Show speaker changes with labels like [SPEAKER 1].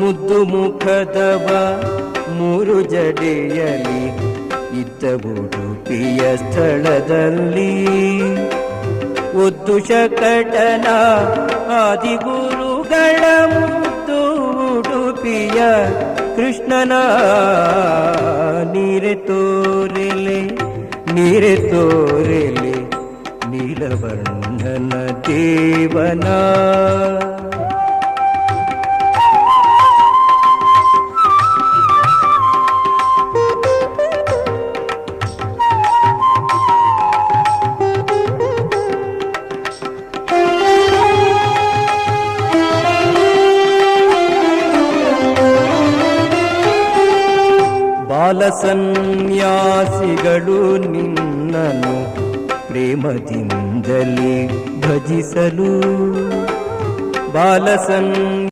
[SPEAKER 1] ಮುದ್ದು ಮುಖದವ ಮೂರು ಜಡೆಯಲಿ. ಇದ್ದ ಉಡುಪಿಯ ಸ್ಥಳದಲ್ಲಿ ಒದ್ದು ಶಕಟನ ಆದಿಗುರುಗಳ ಮುದ್ದು ಉಡುಪಿಯ ಕೃಷ್ಣನ ನೀರೆ ತೋರೆಲೆ ನೀರೆ ತೋರೆಲೆ ನೀಲವರ್ಣನ ದೇವನ. ಬಾಲಸನ್ಯಾಸಿಗಳು ನಿನ್ನನು ಪ್ರೇಮದಿಂದಲೇ ಭಜಿಸಲು ಬಾಲಸನ್